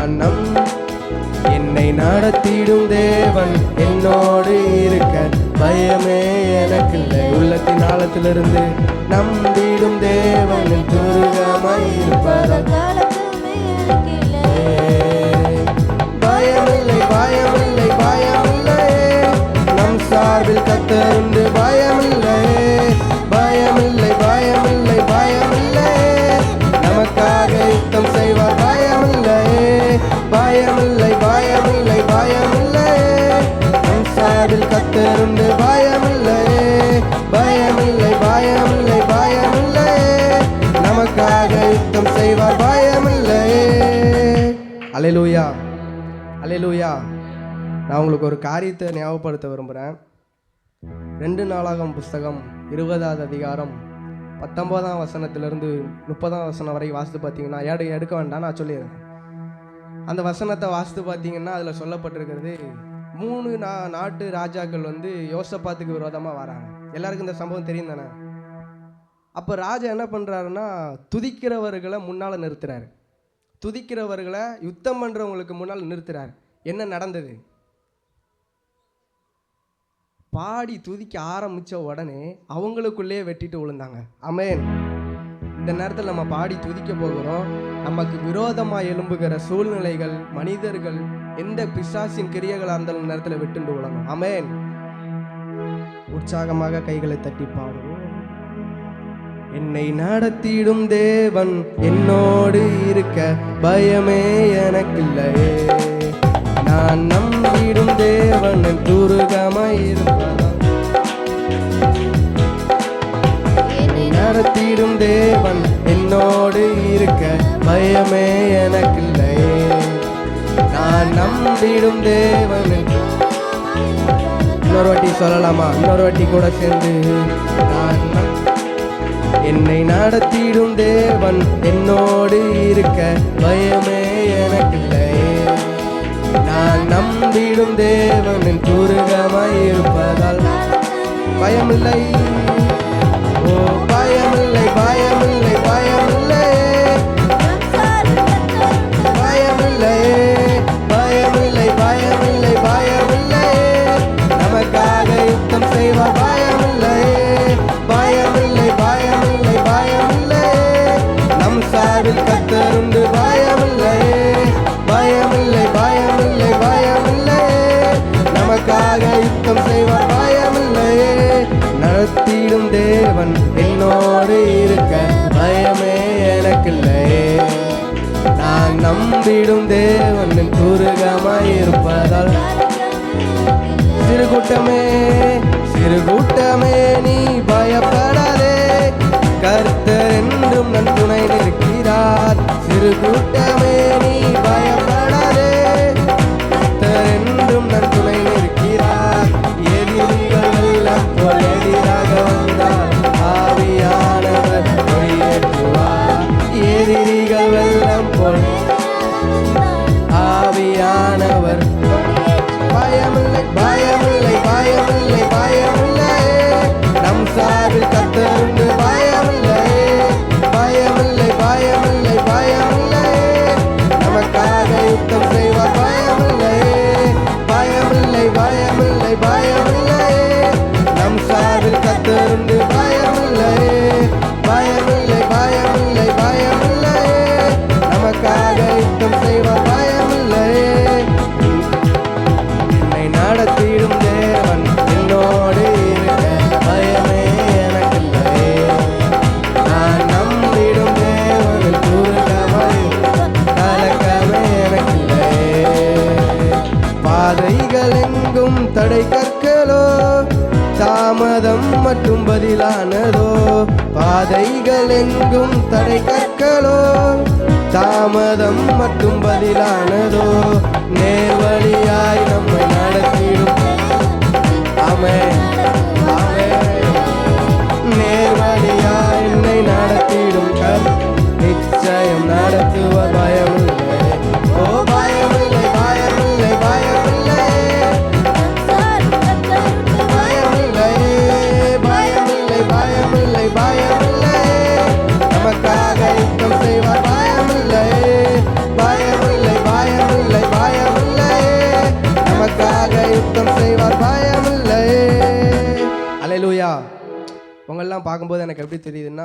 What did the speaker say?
ஞானம் என்னை நடத்திடும் தேவன் என்னோடு இருக்க. பயமே எனக்கில்லை. உள்ளத்தின் ஆழத்திலிருந்து நம் அலையலூயா அலையலூயா நான் உங்களுக்கு ஒரு காரியத்தை ஞாபகப்படுத்த விரும்புகிறேன் ரெண்டு நாளாகம் புஸ்தகம் இருபதாவது அதிகாரம் பத்தொம்போதாம் வசனத்திலிருந்து முப்பதாம் வசனம் வரை வாசித்து பார்த்தீங்கன்னா எடு எடுக்க வேண்டாம் நான் சொல்லிடுறேன். அந்த வசனத்தை வாசித்து பார்த்தீங்கன்னா அதில் சொல்லப்பட்டிருக்கிறது மூணு நா நாட்டு ராஜாக்கள் வந்து யோசப்பாத்துக்கு விரோதமாக வராங்க. எல்லாருக்கும் இந்த சம்பவம் தெரியும் தானே? அப்போ ராஜா என்ன பண்ணுறாருன்னா துதிக்கிறவர்களை முன்னால் நிறுத்துறாரு. துதிக்கிறவர்களை யுத்தம் பண்ணுறவங்களுக்கு முன்னால் நிறுத்துறார். என்ன நடந்தது? பாடி துதிக்க ஆரம்பித்த உடனே அவங்களுக்குள்ளேயே வெட்டிட்டு விழுந்தாங்க. அமேன் இந்த நேரத்தில் நம்ம பாடி துதிக்க போகிறோம். நமக்கு விரோதமாக எழும்புகிற சூழ்நிலைகள் மனிதர்கள் எந்த பிசாசின் கிரியைகளாக இருந்தாலும் இந்த நேரத்தில் வெட்டுண்டு விழணும் அமேன் உற்சாகமாக கைகளை தட்டி பாடுவோம். என்னை நடத்திடும் தேவன் என்னோடு இருக்க பயமே எனக்கில்லையே. நான் நம்பிடும் தேவன் துருகமாய் என்னை நடத்திடும் தேவன் என்னோடு இருக்க பயமே எனக்கில்லையே. நான் நம்பிடும் தேவன் இன்னொரு வாட்டி சொல்லலாமா? இன்னொரு வாட்டி கூட சேர்ந்து. நான் என்னை நடத்திடும் தேவன் என்னோடு இருக்க பயமே எனக்கில்லை நான் நம்பிடும் தேவனின் துருகமாய் இருப்பதால் பயமில்லை. ஓ பயமில்லை பயமில்லை பயமில்லை பயமில்லை பயமில்லை பயமில்லை பயமில்லை நமக்காக யுத்தம் செய்வார். தேவன் என்னோடு இருக்க பயமே எனக்கில்லை. நான் நம்பிடும் தேவன் துருகமாய் இருப்பதால் சிறு கூட்டமே சிறு கூட்டமே நீ பயப்படாதே. கர்த்தர் என்றும் நன் துணை நிற்கிறார். சிறு கூட்டமே நீ தாமதம் மட்டும் பதிலானதோ? பாதைகள் எங்கும் தடை கற்களோ? தாமதம் மட்டும் பதிலானதோ? நேர்வழியாய் நம்மை நடத்திடும். அமே அமே நேர்வழியாய் என்னை நடத்திடும். கர் நிச்சயம் நடத்துவ பயம் உங்களெல்லாம் பார்க்கும்போது எனக்கு எப்படி தெரியுதுன்னா